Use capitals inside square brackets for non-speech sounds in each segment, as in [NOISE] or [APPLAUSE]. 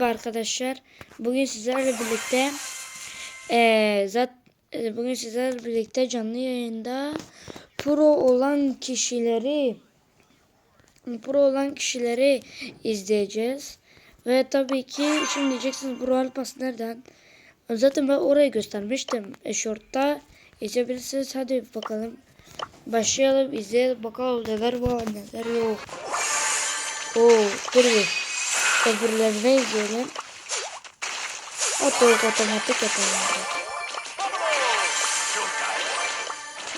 Merhaba arkadaşlar. Bugün sizlerle birlikte eee zat e, bugün sizlerle birlikte canlı yayında pro olan kişileri pro olan kişileri izleyeceğiz. Ve tabii ki şimdi diyeceksiniz bu Royal Pass nereden? Zaten ben orayı göstermiştim. E, short'ta izleyebilirsiniz. Hadi bakalım. Başlayalım izleyelim bakalım neler var neler yok. Oo, dur bir. Öbürlerine izleyelim. Yok otomatik yapalım.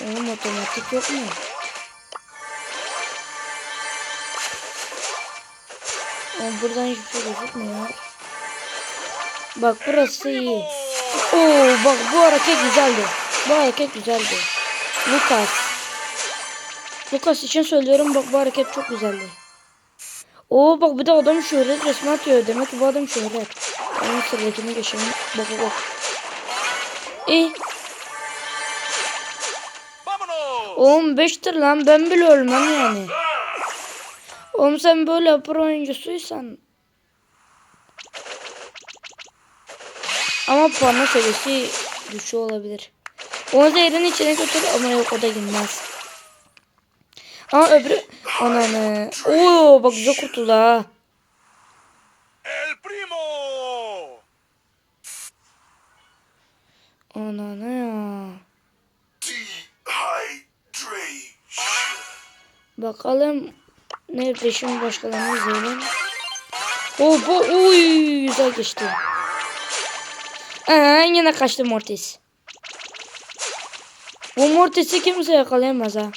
Oğlum otomatik yok mu? Oğlum buradan hiçbir şey gözükmüyor. Bak burası iyi. Oo bak bu hareket güzeldi. Bu hareket güzeldi. Lucas. Lucas için söylüyorum bak bu hareket çok güzeldi. Oo bak bir de adam şöhret resmi atıyor. Demek ki bu adam şöhret. Onun sıradakine geçelim. Bak bak bak. İyi. ¡Vámonos! Oğlum 5'tir lan ben bile ölmem yani. Oğlum sen böyle pro oyuncusuysan. Ama puanı seviyesi güçlü olabilir. Onu da yerin içine götür ama yok o da girmez. Ama öbürü ananı. Oo bak güzel kurtuldu ha. ¡El primo! Ananı ya. Bakalım nerede şimdi başkalarını izleyelim. Oo bu uy güzel geçti. Aa, yine kaçtı Mortis. Bu Mortis'i kimse yakalayamaz ha.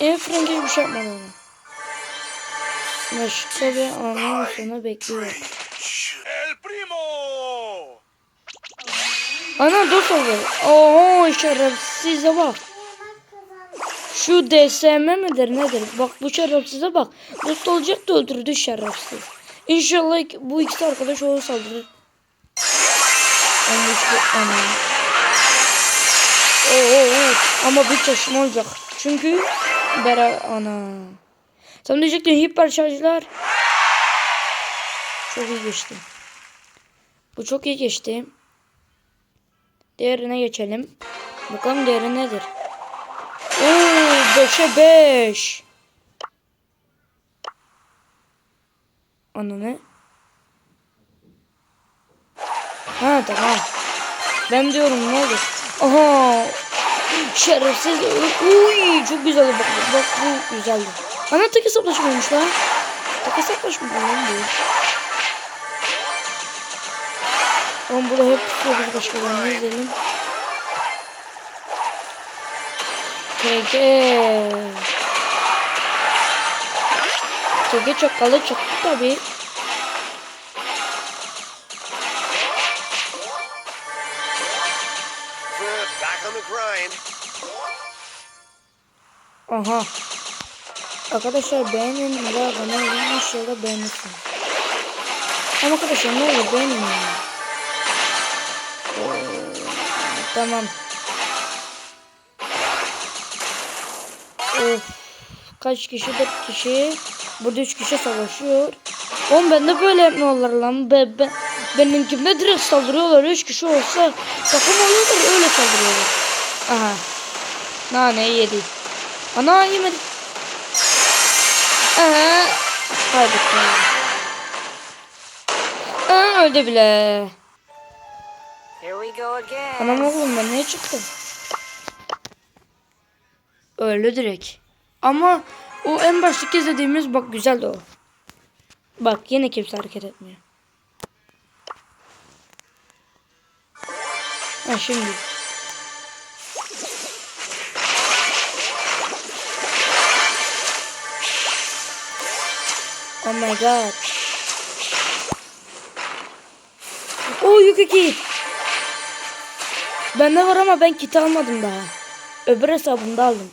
Efren gibi bir şey yapmadı ona. Başka bir anın sonu bekliyor. ¡El primo! Ana dost oldu. Oo şerefsize bak. Şu DSM midir nedir? Bak bu şerefsize bak. Dost olacak da öldürdü şerefsiz. İnşallah bu ikisi arkadaş olur saldırır. Oo, oo. Ama bir çeşme olacak. Çünkü bera ana. Sen diyecektin hiper şarjlar. Çok iyi geçti. Bu çok iyi geçti. Diğerine geçelim. Bakalım diğeri nedir? Oo 5'e 5. Ananı. Ha tamam. Ben diyorum ne olur. Aha. Şerefsiz. Uy çok güzel bak bak bu güzeldi. Ana tek hesaplaşmaymış lan. Tek hesaplaşma lan bu. Oğlum burada hep tutuyoruz başkalarını izleyelim. TG. TG çakalı çıktı tabi. Aha. Arkadaşlar beğenin ve abone olun. İnşallah beğenirsiniz. Ama arkadaşlar ne olur beğenin ya. Tamam. Of. Kaç kişi? Dört kişi. Burada üç kişi savaşıyor. Oğlum ben de böyle yapmıyorlar lan. Be, be, benimkimde direkt saldırıyorlar. Üç kişi olsa takım oluyorlar öyle saldırıyorlar. Aha. Nane yedi. Ana yemedi. Aha. Kaybettim. Aa, öldü bile. Anam oğlum ben ne çıktım? Öldü direkt. Ama o en baştaki izlediğimiz bak güzeldi o. Bak yine kimse hareket etmiyor. Ha şimdi. Oh my god. Oo Yuki kit. Bende var ama ben kit almadım daha. Öbür hesabımda aldım.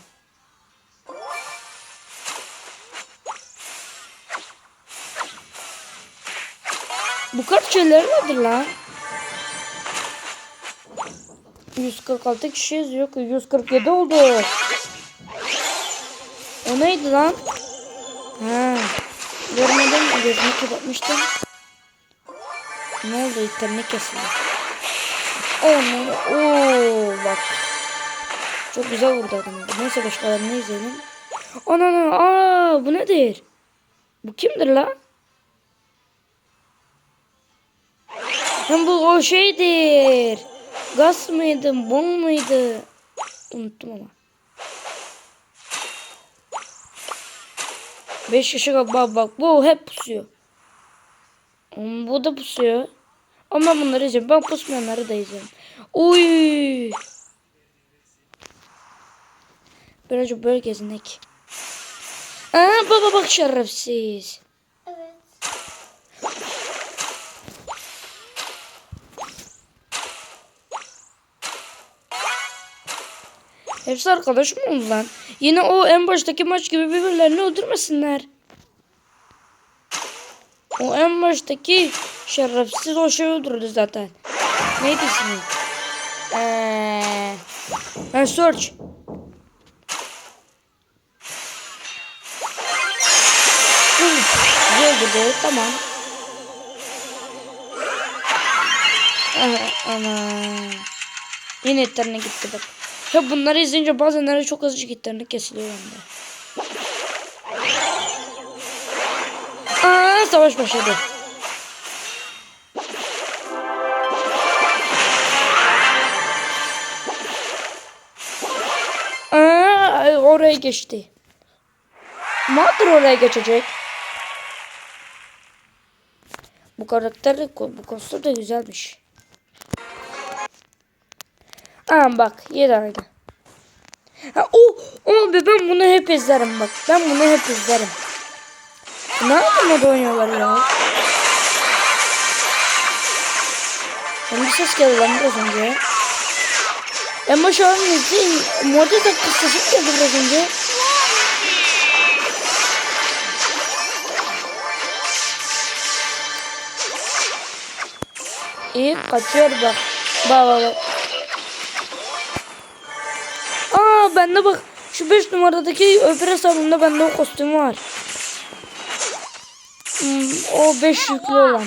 Bu kart şeyleri nedir lan? 146 kişiyiz yok 147 oldu. O neydi lan? Ha. Gözümü kapatmıştım. Ne oldu? İnternet kesildi. No. Oo bak. Çok güzel vurdu adamı. Neyse başkalarını izleyelim. Ana ana. Aa bu nedir? Bu kimdir la? Hem bu o şeydir. Gaz mıydı? Bom muydu? Unuttum ama. 5 yaşa bak bak bu hep pusuyor. Bu da pusuyor. Ama bunları izliyorum. Ben pusmayanları da izliyorum. Uy. Birazcık böyle gezinek. Aa baba bak şerefsiz. Hepsi arkadaş mı oldu lan? Yine o en baştaki maç gibi birbirlerini öldürmesinler. O en baştaki şerefsiz o şey öldürdü zaten. Neydi ismi? Eee... Ben search. Öldürdü tamam. Aha, ana. Yine etlerine gitti bak. Ya bunları izleyince bazenleri çok azıcık internet kesiliyor bende. Aa savaş başladı. Aa oraya geçti. Mother oraya geçecek. Bu karakter bu kostüm de güzelmiş. Aa bak yedi aynı. Ha, o, o be ben bunu hep izlerim bak. Ben bunu hep izlerim. Ne yapımda oynuyorlar ya? Ben bir ses geldi lan biraz önce. Ama şu an izleyin. De kısacık geldi biraz önce. İyi kaçıyor bak. Bak bak bak. Bende bak. Şu 5 numaradaki öbür hesabımda bende o kostüm var. Hmm, o 5 yüklü olan.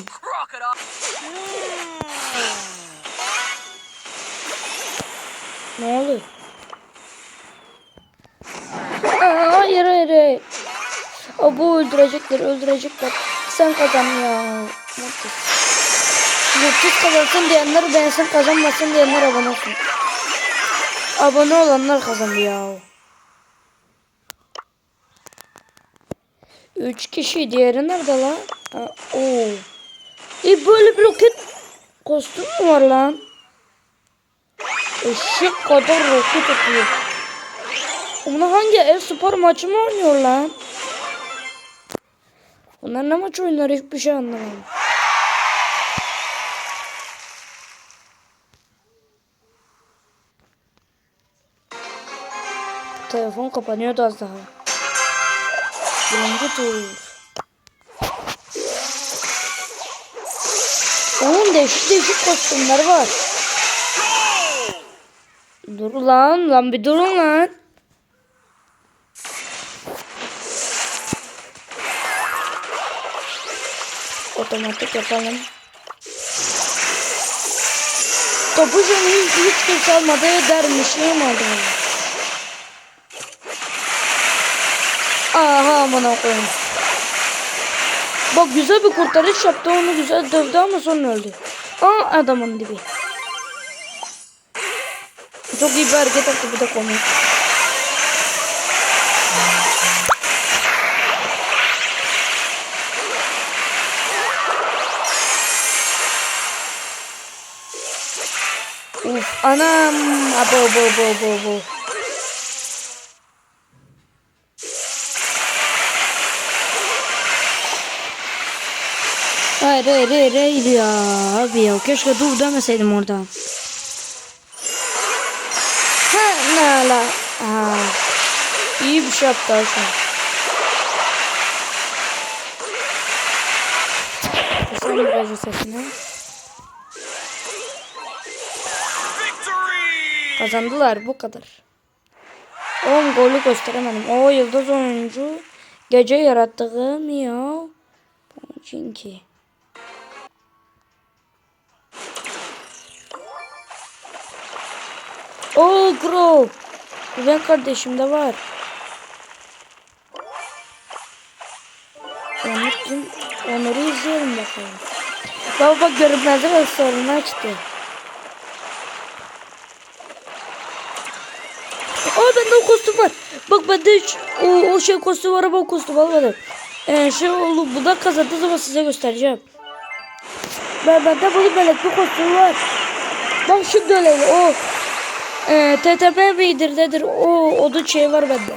Ne oluyor? Aa, hayır hayır hayır. Aa, bu öldürecekler öldürecekler. Sen kazan ya. Yurtsuz kazansın diyenler beğensin kazanmasın diyenler abone olsun. Abone olanlar kazandı ya. Üç kişi diğeri nerede lan? Ha, oo. E böyle bir roket kostüm mü var lan? Eşek kadar roket atıyor. Bunu hangi ev spor maçı mı oynuyor lan? Bunlar ne maç oynar hiçbir şey anlamadım. Telefon kapanıyordu az daha. Birinci tur. Onun değişik değişik kostümler var. Dur lan lan bir durun lan. Otomatik yapalım. Topu hiç, hiç kimse almadı dermişim aldım. Aha amına koyayım. Bak güzel bir kurtarış yaptı onu güzel dövdü ama sonra öldü. Aa adamın dibi. Çok iyi bir hareket yaptı bu da komik. Anam. Abo bo bo bo bo. Hayır hayır hayır hayır ya abi ya keşke dur demeseydim orada. Ha ne la. Aha. İyi bir şey yaptı Ayşe. Keselim biraz sesini. Kazandılar bu kadar. 10 golü gösteremedim. O yıldız oyuncu gece yarattığım ya. için Oo Crow. Güven kardeşim de var. Kim? Onur'u izleyelim bakalım. Baba bak görünmezlik aksesuarını açtı. Aa bende o kostüm var. Bak bende hiç o, o şey kostüm var ama o kostüm almadım. Ee, şey oldu bu da kazandığı zaman size göstereceğim. Ben bende bunu melek bir kostüm var. Bak şimdi öyle o. E, TTP midir nedir o odun şey var bende.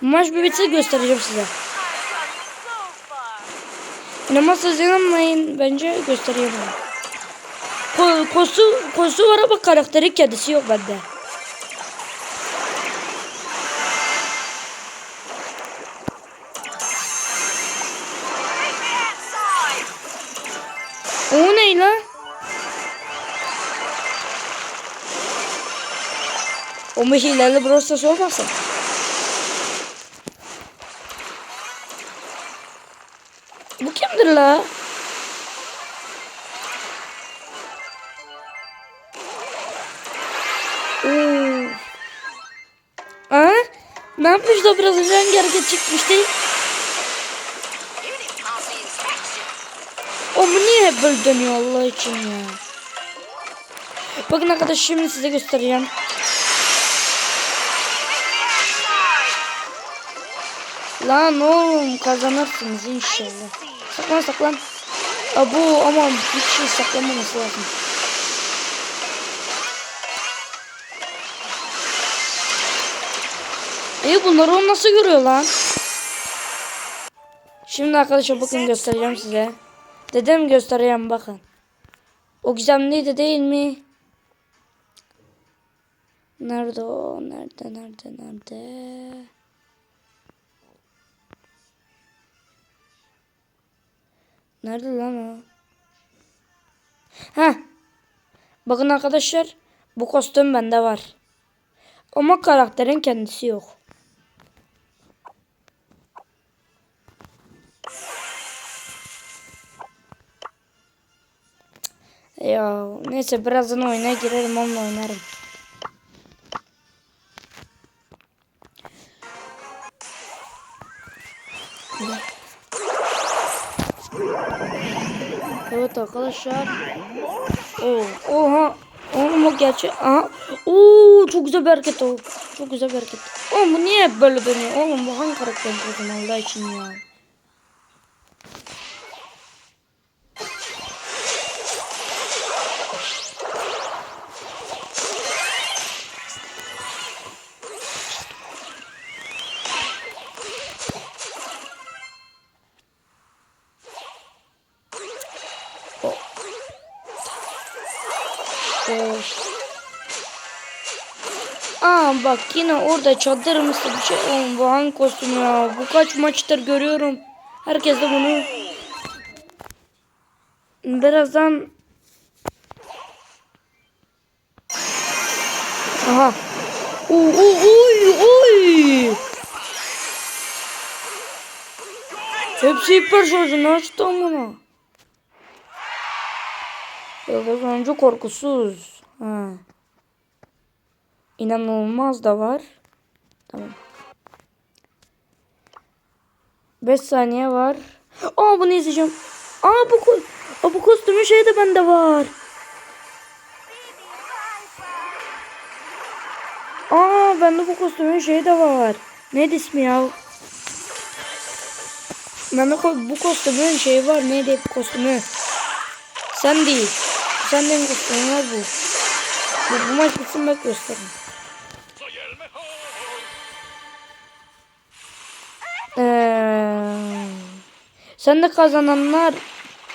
Maç bir bitse göstereceğim size. İnanmazsa inanmayın bence göstereyim. Ko kosu, kosu var ama karakteri kendisi yok bende. O meşilerle burası olmasın? Bu kimdir la? Oo. Ha? Ne yapmış da biraz hangi hareket çıkmıştı? O bu niye böyle dönüyor Allah için ya? Bakın arkadaşlar şimdi size göstereceğim. Lan oğlum kazanırsınız inşallah. Saklan saklan. Abu aman bir şey saklamaması lazım. İyi bunları o nasıl görüyor lan? Şimdi arkadaşlar bakın göstereceğim size. Dedem göstereceğim bakın. O gizemliydi değil mi? Nerede o? Nerede nerede nerede? Nerede lan o? Heh. Bakın arkadaşlar. Bu kostüm bende var. Ama karakterin kendisi yok. Ya neyse birazdan oyuna girerim onunla oynarım. Evet arkadaşlar. Oo, oha. Oğlum o gerçek. Aha. Oo, çok güzel bir hareket o. Çok güzel bir hareket. Oğlum bu niye böyle dönüyor? Oğlum bu hangi karakterin kızım Allah için ya. Aa bak yine orada çadır mısın bir şey. Oğlum bu hangi kostüm ya? Bu kaç maçtır görüyorum. Herkes de bunu. Birazdan. Aha. Oo, oy oy. Hepsi hiper şarjı. Ne açtı bunu? Yıldız oyuncu korkusuz. Ha. İnanılmaz da var. Tamam. 5 saniye var. Aa bunu izleyeceğim. Aa bu ko Aa, bu kostümün şey de bende var. Aa bende bu kostümün şey de var. Neydi ismi ya? Bende ko- bu kostümün şey var. Neydi kostümü? Sen değil. Sen de kostümün var bu. Bu, bu maç bitsin bak göstereyim. Sen de kazananlar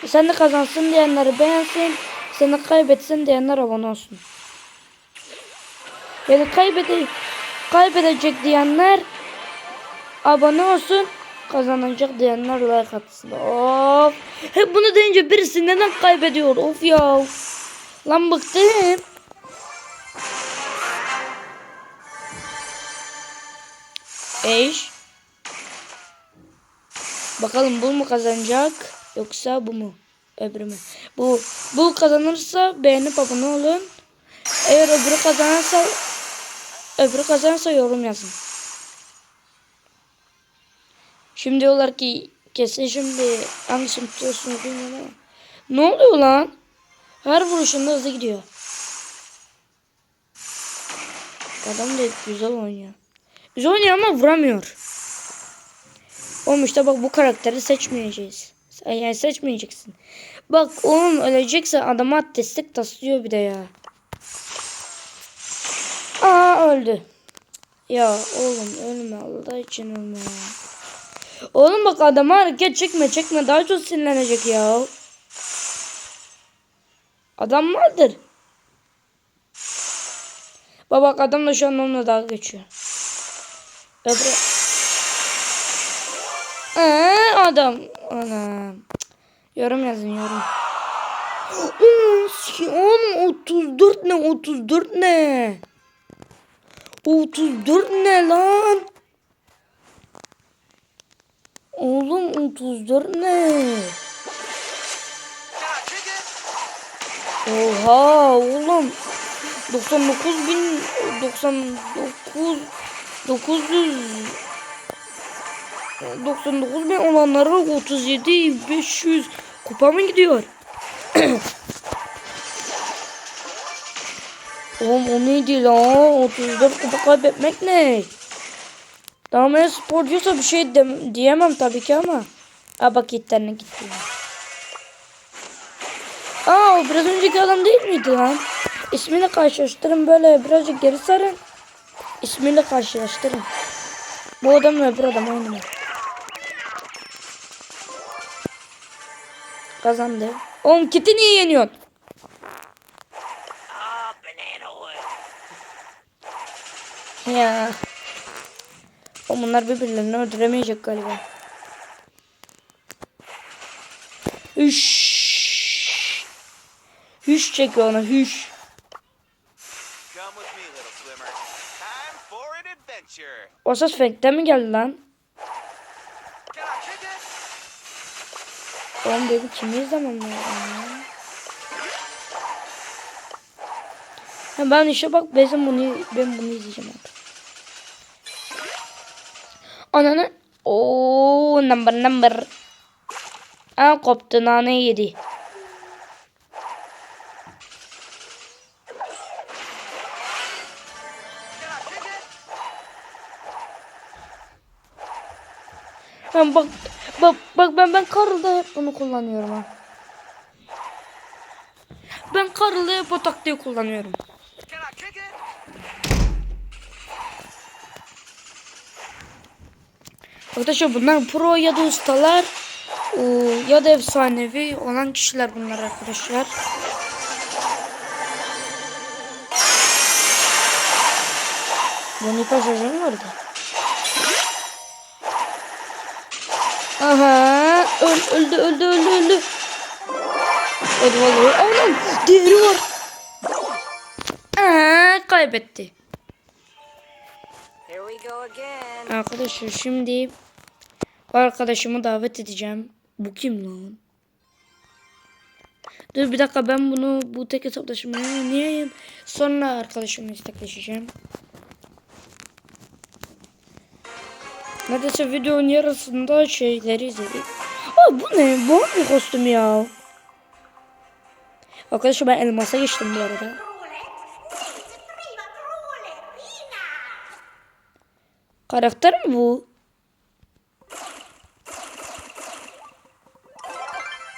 sen de kazansın diyenleri beğensin. Sen de kaybetsin diyenler abone olsun. Yani kaybede kaybedecek diyenler abone olsun. Kazanacak diyenler like atsın. Of. Hep bunu deyince birisi neden kaybediyor? Of ya. Lan bıktım. Eş. Bakalım bu mu kazanacak yoksa bu mu? Öbürü mü? Bu bu kazanırsa beğenip abone olun. Eğer öbürü kazanırsa öbürü kazanırsa yorum yazın. Şimdi diyorlar ki kesin şimdi hangisini tutuyorsunuz bilmiyorum ama. Ne oluyor lan? Her vuruşunda hızlı gidiyor. Adam da güzel oynuyor. Güzel oynuyor ama vuramıyor. Oğlum işte bak bu karakteri seçmeyeceğiz. Yani seçmeyeceksin. Bak oğlum ölecekse adama destek taslıyor bir de ya. Aa öldü. Ya oğlum ölme Allah için ölme ya. Oğlum bak adama hareket çekme çekme daha çok sinirlenecek ya. Adam vardır. Bak bak adam da şu an onunla dalga geçiyor. Öbürü... Adam. Anam. Yorum yazın yorum. Oğlum 34 ne 34 ne? 34 ne lan? Oğlum 34 ne? Oha oğlum. 99 bin 99 900 99 bin olanlara 37 500 kupa mı gidiyor? [COUGHS] Oğlum o neydi lan? 34 kupa kaybetmek ne? Daha ben sporcuysa bir şey de, diyemem tabii ki ama. Aa bak internet gitti. Aa o biraz önceki adam değil miydi lan? İsmiyle karşılaştırın böyle birazcık geri sarın. İsmiyle karşılaştırın. Bu adamla öbür adam aynı mı? Kazandı. Oğlum kiti niye yeniyorsun? Ya. Oğlum bunlar birbirlerini öldüremeyecek galiba. Hüş. Hüş çekiyor ona hüş. O ses Frank'ten mi geldi lan? Oğlum dedi kimi izlemem ya? Ha ben işte bak ben bunu ben bunu izleyeceğim abi. Ananı o number number. Aa koptu nane yedi. Ha bak bak bak ben ben Karıl'da hep bunu kullanıyorum ha. Ben Karıl'da hep o taktiği kullanıyorum. Arkadaşlar bunlar pro ya da ustalar ee, ya da efsanevi olan kişiler bunlar arkadaşlar. Boniface hocam vardı. Aha öl, öldü öldü öldü öldü. Hadi vallahi. Anam diğeri var. Aa, kaybetti. Go again. Arkadaşlar şimdi arkadaşımı davet edeceğim. Bu kim lan? Dur bir dakika ben bunu bu tek hesaplaşmaya oynayayım. Sonra arkadaşımla istekleşeceğim. Neredeyse videonun yarısında şeyleri izledik. Aa bu ne? Bu bir kostüm ya. Arkadaşlar ben elmasa geçtim bu arada. Karakter mi bu?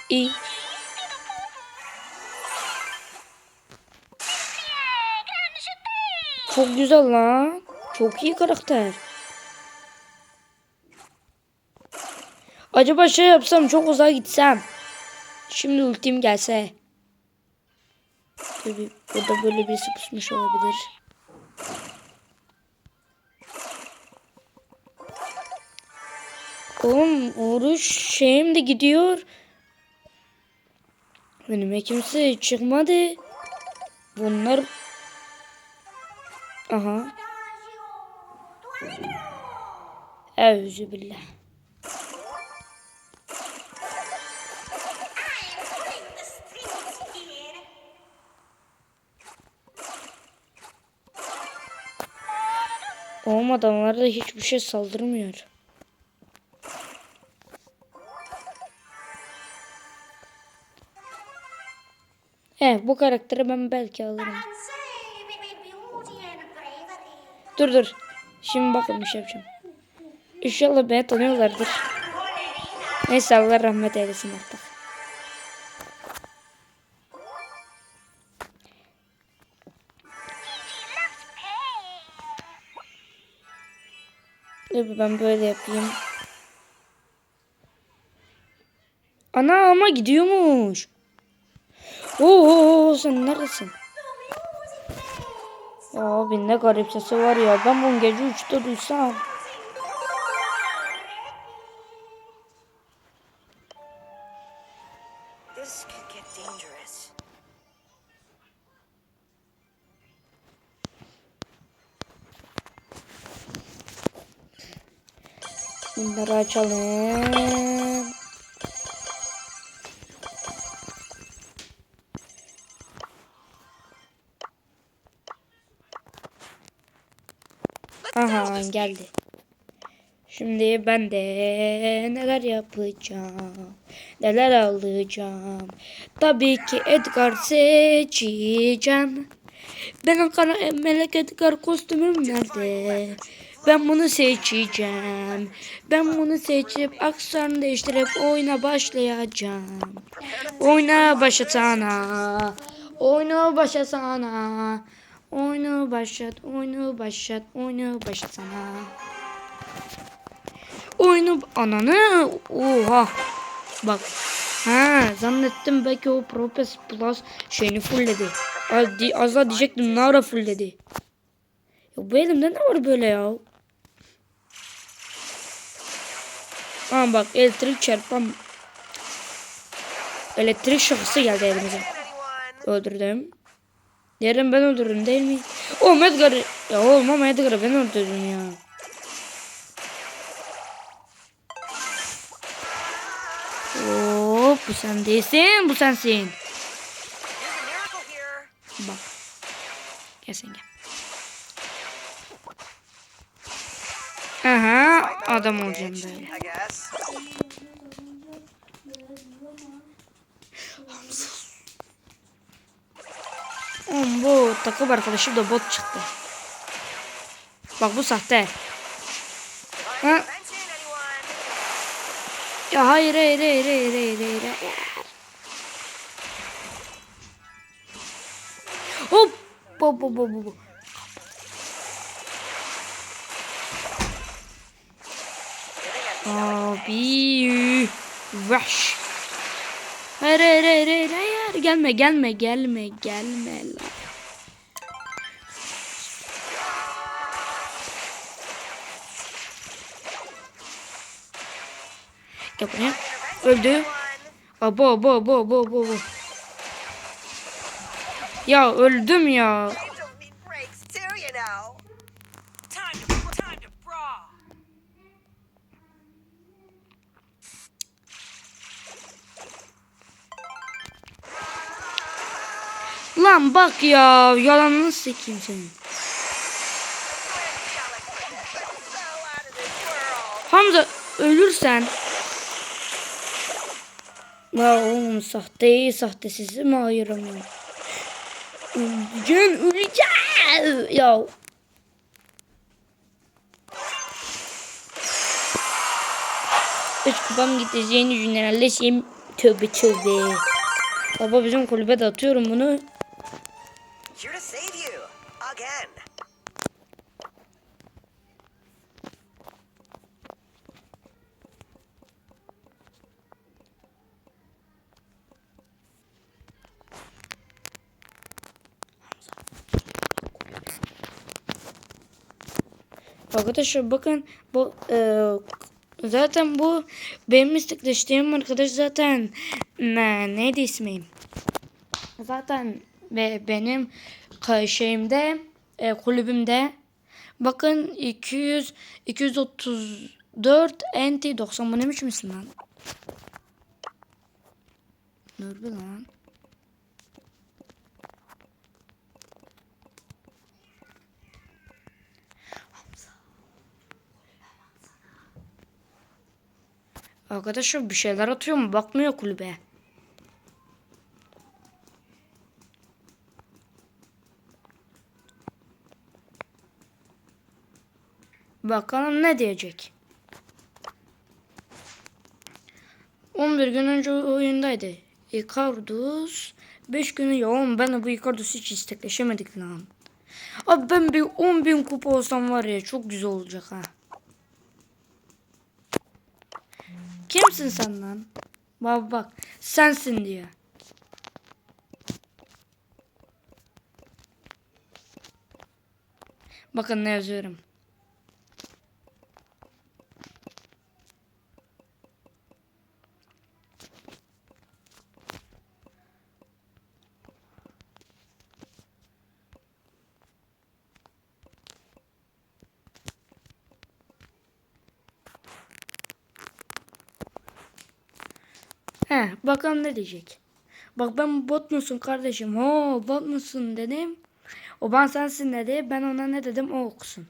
İyi. Çok güzel lan. Çok iyi karakter. Acaba şey yapsam çok uzağa gitsem. Şimdi ultim gelse. Böyle, burada böyle birisi pusmuş olabilir. Oğlum vuruş şeyim de gidiyor. Önüme kimse çıkmadı. Bunlar... Aha. Euzübillah. Oğlum adamlara da hiçbir şey saldırmıyor. Evet bu karakteri ben belki alırım. Dur dur. Şimdi bakın bir şey yapacağım. İnşallah beni tanıyorlardır. Neyse Allah rahmet eylesin Dur ben böyle yapayım. Ana ama gidiyormuş. Oo sen neredesin? Abi ne garip sesi var ya. Ben bunu gece 3'te duysam. Bunları açalım. Aha geldi. Şimdi ben de neler yapacağım, neler alacağım. Tabii ki Edgar seçeceğim. Benim kana melek Edgar kostümüm nerede? Ben bunu seçeceğim. Ben bunu seçip aksanı değiştirip oyuna başlayacağım. Oyuna başlasana. Oyunu başlasana. Oyunu başlat, oyunu başlat, oyunu başlasana. Oyunu ananı oha. Bak. Ha zannettim belki o Propes Plus şeyini fullledi. Az, az daha diyecektim Nara fullledi. Ya bu elimde ne var böyle ya? Aa bak elektrik çarpan elektrik şokası geldi elimize. Öldürdüm. Yarın ben öldürürüm değil mi? Oğlum Edgar. Ya oğlum ama Edgar'ı ben öldürdüm ya. Hop bu sen değilsin bu sensin. Bak. Gel sen gel. Aha adam olacağım böyle. Oğlum bu takım arkadaşım da bot çıktı. Bak bu sahte. Ha? Ya hayır hayır hayır hayır hayır hayır. hayır. Hop. Bo bo bo bo. bo. Abi. Vahş. Hayır hayır hayır hayır hayır. Gelme gelme gelme gelme lan. Gel buraya. Öldü. Abo abo abo abo. abo. Ya öldüm ya. Lan bak ya yalanını sekeyim senin. Hamza ölürsen. Ya oğlum sahteyi sahtesizi mi ayıramıyorum? Öleceğim öleceğim. Ya. Üç kupam gideceğini günlerle şeyim tövbe tövbe. Baba bizim kulübe de atıyorum bunu. Here to save you. Again. Arkadaşlar bakın bu e, zaten bu benim istekleştiğim arkadaş zaten ne, neydi ismi? Zaten ve benim şeyimde e, kulübümde bakın 200 234 enti 90 bu neymiş misin lan? Dur bir lan. Arkadaşım bir şeyler atıyor mu? Bakmıyor kulübe. Bakalım ne diyecek. 11 gün önce oyundaydı. Icarus 5 günü ya oğlum ben bu Icarus hiç istekleşemedik lan. Abi ben bir 10 bin kupa olsam var ya çok güzel olacak ha. Kimsin sen lan? Bak bak sensin diyor. Bakın ne yazıyorum. He bakalım ne diyecek. Bak ben bot musun kardeşim? Ho bot musun dedim. O ben sensin dedi. Ben ona ne dedim o okusun.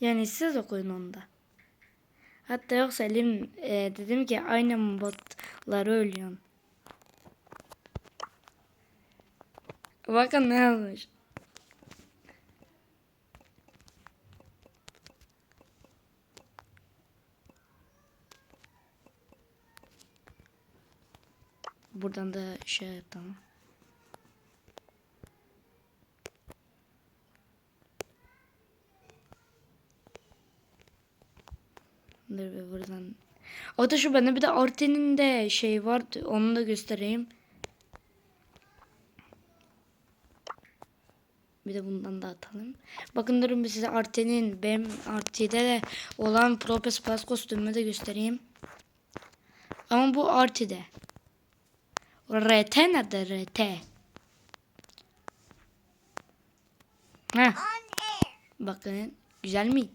Yani siz okuyun onda. Hatta yoksa elim e, dedim ki aynen botları ölüyorsun. Bakın ne yazmış. Buradan da şey yapalım. Dur bir buradan. O da şu bende bir de Arten'in de şey vardı. Onu da göstereyim. Bir de bundan da atalım. Bakın durun bir size Arten'in benim Arti'de de olan Propes Plus kostümümü de göstereyim. Ama bu Arti'de. RT nerede RT? Heh. Bakın güzel mi?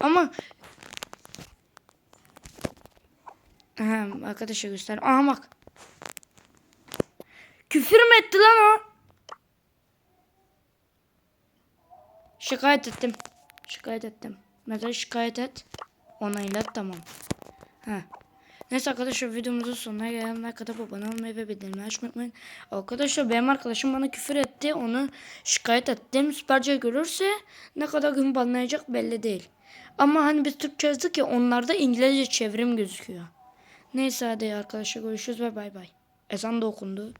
Ama Aha, arkadaşa göster. Aha bak. Küfür mü etti lan o? Şikayet ettim. Şikayet ettim. Mesela şikayet et. Onaylat tamam. Ha. Neyse arkadaşlar videomuzun sonuna gelene kadar abone olmayı ve bildirimleri açmayı unutmayın. Arkadaşlar benim arkadaşım bana küfür etti. Onu şikayet ettim. Süperce görürse ne kadar gün banlayacak belli değil. Ama hani biz Türkçe yazdık ya onlarda İngilizce çevrim gözüküyor. Neyse hadi arkadaşlar görüşürüz ve bay bay. Ezan da okundu.